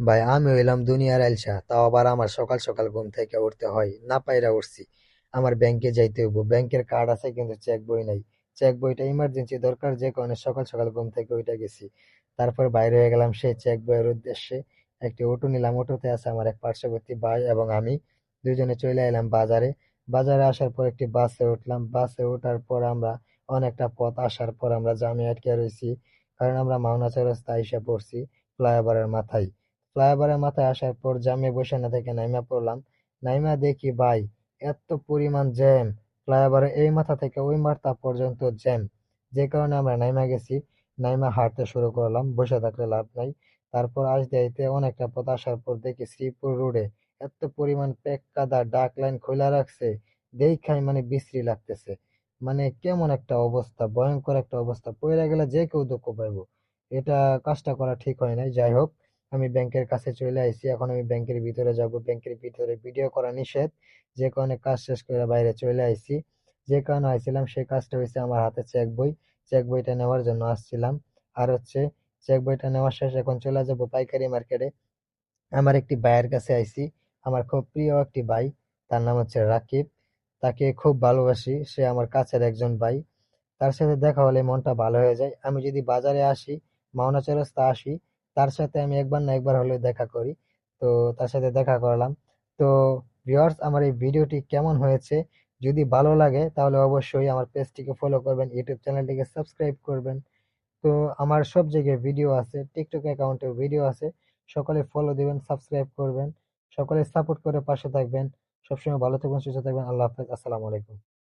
ভাই, আমি হইলাম দুনিয়ার আইলসা তাও আবার আমার সকাল সকাল ঘুম থেকে উঠতে হয়, না পাইরা উঠছি। আমার ব্যাংকে যাইতে হইব ব্যাংকের কার্ড আছে কিন্তু চেক বই নাই। চেক বইটা ইমার্জেন্সি দরকার, যে কারণে সকাল সকাল ঘুম থেকে উঠে গেছি। তারপর বাইরে হয়ে গেলাম সেই চেক বইয়ের উদ্দেশ্যে। একটি অটো নিলাম অটোতে আছে আমার এক পার্শ্ববর্তী ভাই এবং আমি। দুজনে চলে এলাম বাজারে। বাজারে আসার পর একটি বাসে উঠলাম। বাসে ওঠার পর আমরা অনেকটা পথ আসার পর আমরা জামে আটকে রয়েছি কারণ আমরা মাওনা চৌরাস্তা এসে পড়ছি, ফ্লাইওভারের মাথায়। ফ্লাইওভারের মাথায় আসার পর জ্যামে বসে না থেকে নাইমা পড়লাম। নাইমা দেখি, ভাই, এত পরিমাণ জ্যাম। ফ্লাইওভারের এই মাথা থেকে ওই মাথা পর্যন্ত জ্যাম। যে কারণে আমরা নাইমা গেছি নাইমা হাঁটতে শুরু করলাম, বসে থাকলে লাভ নাই। তারপর আসতে আইতে অনেকটা পথ আসার পর দেখি শ্রীপুর রোডে এত পরিমাণ পেক কাদা, ডাক লাইন খোলা রাখছে। দেখাই মানে বিশ্রী লাগতেছে। মানে কেমন একটা অবস্থা, ভয়ঙ্কর একটা অবস্থা। পড়ে গেলে যে কেউ দুঃখ পাইবো। এটা কাজটা করা ঠিক হয় নাই। যাই হোক আমি ব্যাংকের কাছে চলে আইছি এখন আমি ব্যাংকের ভিতরে যাব। ব্যাংকের ভিতরে ভিডিও করা নিষেধ, যে কারণে কাজ শেষ করে বাইরে চলে আইছি যে কারণে আইছিলাম, সেই কাজটা হয়েছে আমার হাতে চেক বই। চেক বইটা নেওয়ার জন্য আসছিলাম। আর হচ্ছে চেক বইটা নেওয়া শেষ, এখন চলে যাব পাইকারি মার্কেটে। আমার একটি ভাইয়ের কাছে আইছি আমার খুব প্রিয় একটি ভাই, তার নাম হচ্ছে রাকিব। তাকে খুব ভালোবাসি, সে আমার কাছের একজন ভাই। তার সাথে দেখা হলে মনটা ভালো হয়ে যায়। আমি যদি বাজারে আসি, মাওনা চৌরাস্তা আসি তার সাথে আমি একবার না একবার হলেও দেখা করি। তো তার সাথে দেখা করলাম। তো ভিউয়ার্স আমার এই ভিডিওটি কেমন হয়েছে? যদি ভালো লাগে, তাহলে অবশ্যই আমার পেজটিকে ফলো করবেন ইউটিউব চ্যানেলটিকে সাবস্ক্রাইব করবেন। তো আমার সব জায়গায় ভিডিও আছে টিকটক অ্যাকাউন্টেও ভিডিও আছে। সকলে ফলো দিবেন সাবস্ক্রাইব করবেন। সকলে সাপোর্ট করে পাশে থাকবেন। সবসময় ভালো থাকবেন, সুস্থ থাকবেন। আল্লাহ হাফেজ, আসসালামু আলাইকুম।